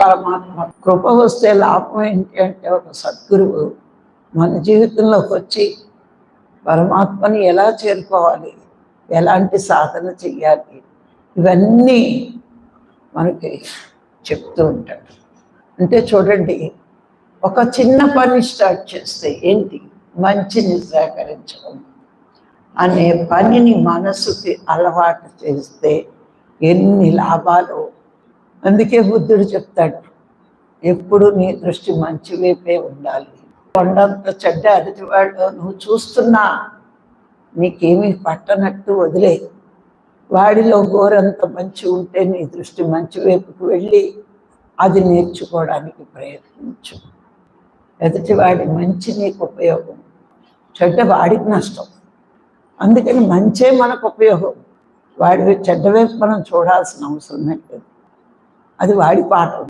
పరమాత్మ కృప వస్తే లాభం ఏంటి అంటే ఒక సద్గురువు మన జీవితంలోకి వచ్చి పరమాత్మని ఎలా చేరుకోవాలి? ఎలాంటి సాధన చెయ్యాలి? ఇవన్నీ మనకి చెప్తూ ఉంటాడు. అంటే చూడండి ఒక చిన్న పని స్టార్ట్ చేస్తే ఏంటి? మంచిని సేకరించడం. అనే పనిని మనసుకి అలవాటు చేస్తే ఎన్ని లాభాలు అందుకే బుద్ధుడు చెప్తాడు ఎప్పుడు నీ దృష్టి మంచి వైపే ఉండాలి. కొండంత చెడ్డ అరటివాడు నువ్వు చూస్తున్నా నీకేమీ పట్టనట్టు వదిలే. వాడిలో గోరంత మంచి ఉంటే నీ దృష్టి మంచి వైపుకు వెళ్ళి అది నేర్చుకోవడానికి ప్రయత్నించు. ఎదుటివాడి మంచి నీకు ఉపయోగం చెడ్డ వాడికి నష్టం. అందుకని మంచే మనకు ఉపయోగం. వాడి చెడ్డ వైపు మనం చూడాల్సిన అవసరం లేదు. అది వాడి పాఠం